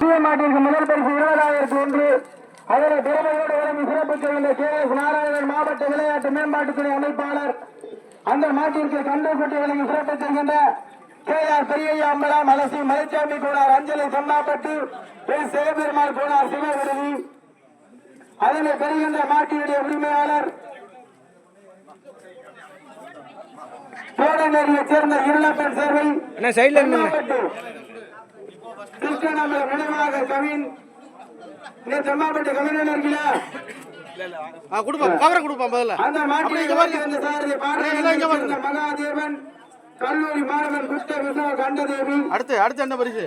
மாட்டுக்கு மாட்டிற்கு முதல் பரிசு இருபதாயிரத்தி ஒன்று. அதனை திறமையோடு வழங்கி சிறப்பிக்க கே எஸ் நாராயணன் மாவட்ட விளையாட்டு மேம்பாட்டுத்துறை அமைப்பாளர். அந்த மாட்டிற்கு கண்டுகுட்டி வழங்கி சிறப்பித்திருக்கின்ற கே ஆர் பெரியய்யா அம்பலம் அலசி மலைச்சாமி கோனார் அஞ்சலி செம்மாப்பட்டு எஸ் சிவபெருமாள் கோனார் சிவவிருதி அதனை பெறுகின்ற மாட்டினுடைய உரிமையாளர் தோடநேரியைச் சேர்ந்த இருளப்பன் சேர்வை கிருஷ்ணநகர் நினைவாக கவின். நீ செம்மாப்பட்டு கவிஞன் இருக்கீங்களா? ஆ கொடுப்பா கவரை கொடுப்பா முதல்ல. அந்த மாட்டினை மகாதேவன். கல்லூரி மாணவன் குஷ்ட விஷ்ணு கண்டதேவி. அடுத்து அடுத்து என்ன பரிசு?